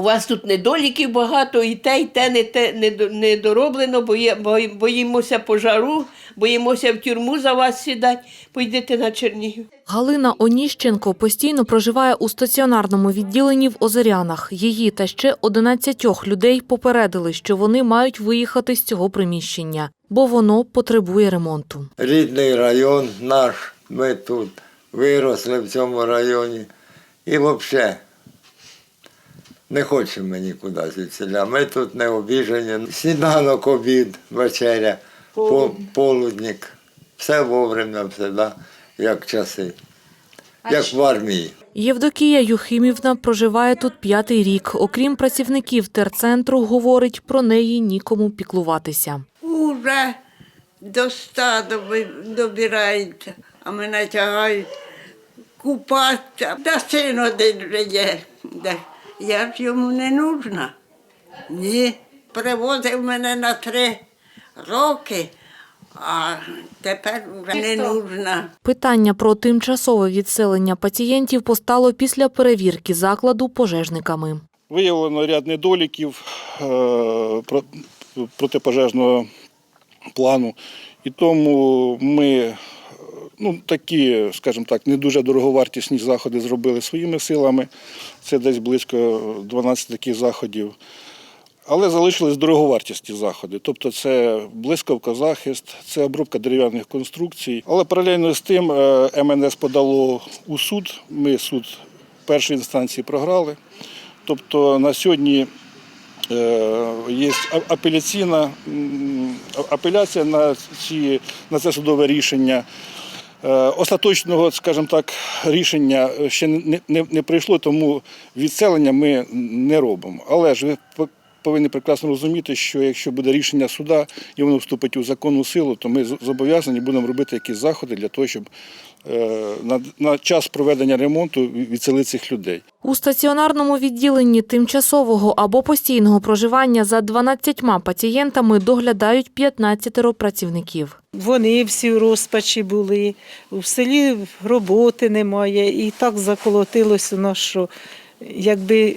У вас тут недоліків багато, і те, і те не, те не, до- не дороблено, бої- боїмося пожару, боїмося в тюрму за вас сідати. Пойдете на Чернігів. Галина Оніщенко постійно проживає у стаціонарному відділенні в Озерянах. Її та ще 11 людей попередили, що вони мають виїхати з цього приміщення, бо воно потребує ремонту. рідний район наш, ми тут виросли в цьому районі. І взагалі не хочемо ми нікуди звідсіля. Ми тут не обіжені. Сніданок, обід, вечеря, по, полудник. Все вовремя, все, да, як часи. Як в армії. Євдокія Юхимівна проживає тут п'ятий рік. Окрім працівників терцентру, говорить, про неї нікому піклуватися. Уже до ста доби- добираються, а мене тягають купатися. Та син один вже є. Я ж йому не нужна. Ні. Привозив мене на три роки, а тепер вже не нужна. Питання про тимчасове відселення пацієнтів постало після перевірки закладу пожежниками. Виявлено ряд недоліків е, про- протипожежного плану. І тому ми ну, такі, скажімо так, не дуже дороговартісні заходи зробили своїми силами. Це десь близько 12 таких заходів. Але залишились дороговартісні заходи. Тобто це блискавкозахист, це обробка дерев'яних конструкцій. Але паралельно з тим е, МНС подало у суд. Ми суд першої інстанції програли. Тобто на сьогодні е, є апеляційна апеляція на, ці, на це судове рішення. Е, Остаточного, скажімо так, рішення ще не, не, не прийшло, тому відселення ми не робимо. Але ж ви повинні прекрасно розуміти, що якщо буде рішення суда і воно вступить у законну силу, то ми зобов'язані будемо робити якісь заходи для того, щоб е, на, на час проведення ремонту відселити цих людей. У стаціонарному відділенні тимчасового або постійного проживання за 12 пацієнтами доглядають 15 працівників. Вони всі в розпачі були, в селі роботи немає, і так заколотилось у нас, що якби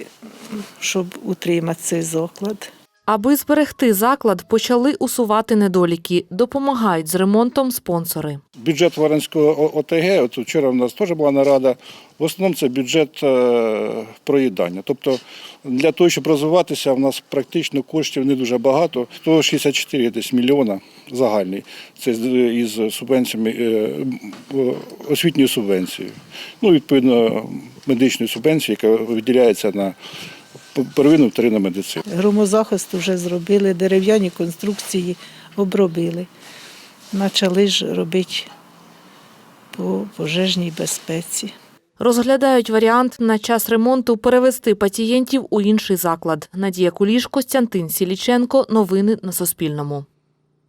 щоб утримати цей заклад. Аби зберегти заклад, почали усувати недоліки. Допомагають з ремонтом спонсори. Бюджет Варенського ОТГ, от вчора в нас теж була нарада. В основному це бюджет е, проїдання. Тобто для того, щоб розвиватися, в нас практично коштів не дуже багато. 164 десь мільйона загальний. Це із субвенціями, е, освітньою субвенцією. Ну, відповідно, медичною субвенцією, яка виділяється на первинну вторинну медицину. Громозахист вже зробили, дерев'яні конструкції обробили. Почали ж робити по пожежній безпеці. Розглядають варіант на час ремонту перевести пацієнтів у інший заклад. Надія Куліш, Костянтин Сіліченко. Новини на Суспільному.